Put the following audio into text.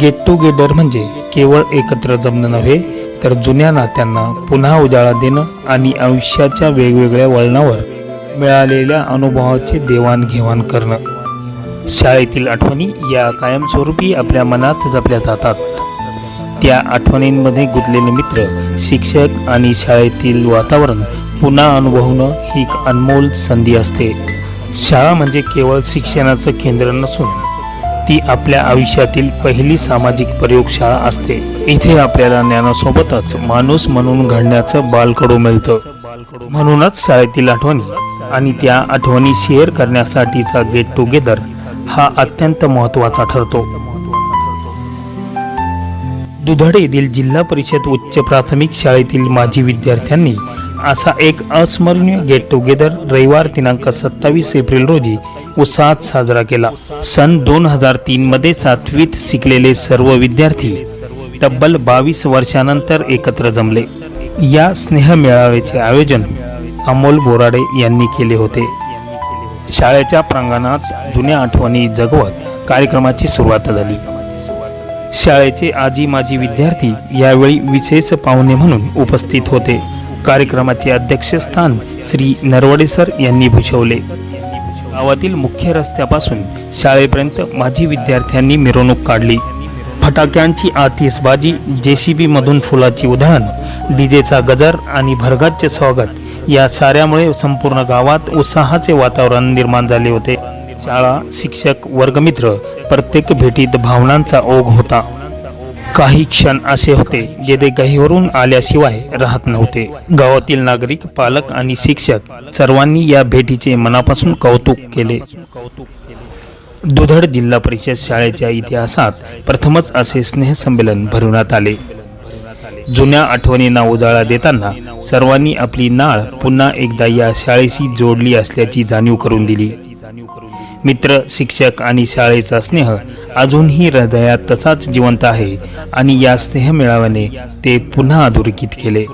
Get together म्हणजे केवळ एकत्र जमणं नव्हे तर जुन्या नात्यांना पुन्हा उजाळा देणं आणि आयुष्याच्या वेगवेगळ्या वळणावर मिळालेल्या अनुभवाचे देवाणघेवाण करणं. शाळेतील आठवणी या कायमस्वरूपी आपल्या मनात जपल्या जातात. त्या आठवणींमध्ये गुंतलेले मित्र शिक्षक आणि शाळेतील वातावरण पुन्हा अनुभवणं ही एक अनमोल संधी असते. शाळा म्हणजे केवळ शिक्षणाचं केंद्र नसून ती आपल्या आयुष्यातील पहिली सामाजिक प्रयोगशाळा असते. इथे आपल्याला ज्ञानासोबतच माणूस म्हणून घडण्याचं बालकडू मिळतं. म्हणूनच शाळेतील आठवणी आणि त्या आठवणी शेअर करण्यासाठीचा गेट टुगेदर हा अत्यंत महत्त्वाचा ठरतो. दुधड येथील जिल्हा परिषद उच्च प्राथमिक शाळेतील माजी विद्यार्थ्यांनी असा एक अस्मरणीय गेट टुगेदर रविवार दिनांक सत्तावीस एप्रिल रोजी उत्साहात साजरा केला. सन दोन हजार तीन मध्ये सातवीत शिकलेले सर्व विद्यार्थी तब्बल बावीस वर्षानंतर एकत्र जमले. या स्नेह मेळाव्याचे आयोजन अमोल बोराडे यांनी केले होते. शाळेच्या प्रांगणात जुन्या आठवणी जगवत कार्यक्रमाची सुरुवात झाली. शाळेचे आजी माजी विद्यार्थी यावेळी विशेष पाहुणे म्हणून उपस्थित होते. कार्यक्रमाचे अध्यक्षस्थान श्री नरवडे सर यांनी भूषवले. गावातील मुख्य रस्त्यापासून शाळेपर्यंत माजी विद्यार्थ्यांनी मिरवणूक काढली. फटाक्यांची आतिषबाजी जेसीबी मधून फुलाची उधळण डीजेचा गजर आणि भरगतचे स्वागत या साऱ्यामुळे संपूर्ण गावात उत्साहाचे वातावरण निर्माण झाले होते. शाळा शिक्षक वर्गमित्र प्रत्येक भेटीत भावनांचा ओघ होता. काही क्षण असे होते जे ते गहीवरून आल्याशिवाय राहत नव्हते. गावातील नागरिक पालक आणि शिक्षक सर्वांनी या भेटीचे मनापासून कौतुक केले. दुधड जिल्हा परिषद शाळेच्या इतिहासात प्रथमच असे स्नेहसंमेलन भरवण्यात आले. जुन्या आठवणींना उजाळा देताना सर्वांनी आपली नाळ पुन्हा एकदा या शाळेशी जोडली असल्याची जाणीव करून दिली. मित्र शिक्षक आणि शाळेचा स्नेह अजूनही हृदयात तसाच जिवंत आहे आणि या स्नेह मिळाव्याने ते पुन्हा अधोरेखित केले.